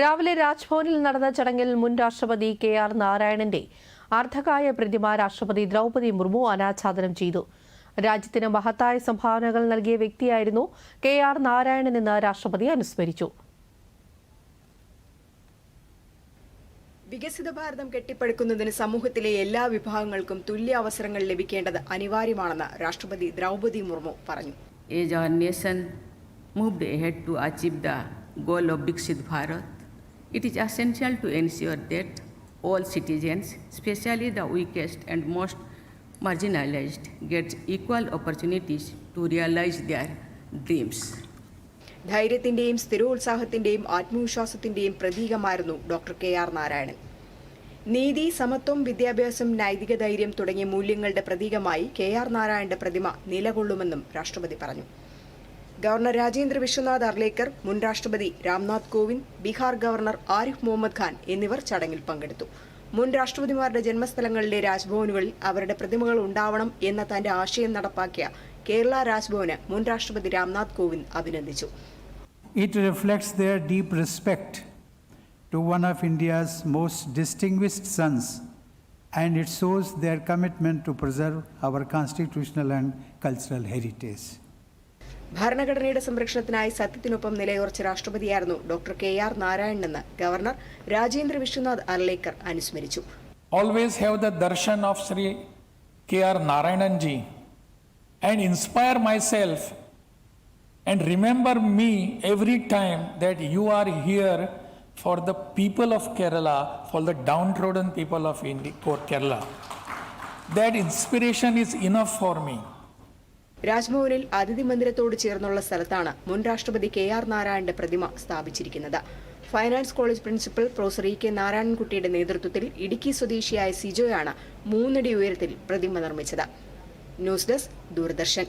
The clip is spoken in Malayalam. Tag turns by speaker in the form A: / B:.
A: രാവിലെ രാജ്ഭവനിൽ നടന്ന ചടങ്ങിൽ മുൻ രാഷ്ട്രപതി കെ ആർ നാരായണന്റെ അർദ്ധകായ പ്രതിമ രാഷ്ട്രപതി ദ്രൗപദി മുർമു അനാച്ഛാദനം ചെയ്തു. രാജ്യത്തിന് മഹത്തായ സംഭാവനകൾ നൽകിയ വ്യക്തിയായിരുന്നു കെ ആർ നാരായണനെന്ന് രാഷ്ട്രപതി അനുസ്മരിച്ചു.
B: വികസിത ഭാരതം കെട്ടിപ്പടുക്കുന്നതിന് സമൂഹത്തിലെ എല്ലാ വിഭാഗങ്ങൾക്കും തുല്യ അവസരങ്ങൾ ലഭിക്കേണ്ടത് അനിവാര്യമാണെന്ന് രാഷ്ട്രപതി ദ്രൗപദി മുർമു പറഞ്ഞു.
C: As our nation moved ahead to achieve the goal of Viksit Bharat, it is essential to ensure that all citizens, especially the weakest and most marginalized, get equal opportunities to realize their dreams.
B: ധൈര്യത്തിന്റെയും സ്ഥിരോത്സാഹത്തിന്റെയും ആത്മവിശ്വാസത്തിന്റെയും പ്രതീകമായിരുന്നു ഡോക്ടർ കെ ആർ നാരായണൻ നീതി സമത്വം വിദ്യാഭ്യാസം നൈതിക ധൈര്യം തുടങ്ങിയ മൂല്യങ്ങളുടെ പ്രതീകമായി കെ ആർ നാരായണന്റെ പ്രതിമ നിലകൊള്ളുമെന്നും രാഷ്ട്രപതി പറഞ്ഞു ഗവർണർ രാജേന്ദ്ര വിശ്വനാഥ് അർലേക്കർ മുൻ രാഷ്ട്രപതി രാംനാഥ് കോവിന്ദ് ബീഹാർ ഗവർണർ ആരിഫ് മുഹമ്മദ് ഖാൻ എന്നിവർ ചടങ്ങിൽ പങ്കെടുത്തു മുൻ രാഷ്ട്രപതിമാരുടെ ജന്മസ്ഥലങ്ങളിലെ രാജ്ഭവനുകളിൽ അവരുടെ പ്രതിമകൾ ഉണ്ടാവണം എന്ന തന്റെ ആശയം നടപ്പാക്കിയ കേരള രാജ്ഭവന് മുൻ രാഷ്ട്രപതി രാംനാഥ് കോവിന്ദ് അഭിനന്ദിച്ചു
D: it reflects their deep respect to one of India's most distinguished sons and it shows their commitment to preserve our constitutional and cultural heritage.
B: ഭരണഘടനയുടെ സംരക്ഷണത്തിനായി സത്യത്തിനൊപ്പം നിലയുറച്ച രാഷ്ട്രപതിയായിരുന്നു ഡോക്ടർ കെ ആർ നാരായണൻ എന്ന് ഗവർണർ രാജേന്ദ്ര വിശ്വനാഥ് അർലേക്കർ അനുസ്മരിച്ചു.
E: Always have the darshan of Shri K R Narayanan and inspire myself and remember me every time that you are here for the people of Kerala for the downtrodden people of India for Kerala that inspiration is enough for me
B: രാജ്ഭവനിൽ അതിഥി മന്ദിരത്തോട് ചേർന്നുള്ള സ്ഥലത്താണ് മുൻ രാഷ്ട്രപതി കെ ആർ നാരായണന്റെ പ്രതിമ സ്ഥാപിച്ചിരിക്കുന്നത്. Finance college principal professor E K നാരായണൻകുട്ടിയുടെ നേതൃത്വത്തിൽ ഇടുക്കി സ്വദേശിയായ സിജോയാണ് മൂന്നടി ഉയരത്തിൽ പ്രതിമ നിർമ്മിച്ചത്. News desk Doordarshan.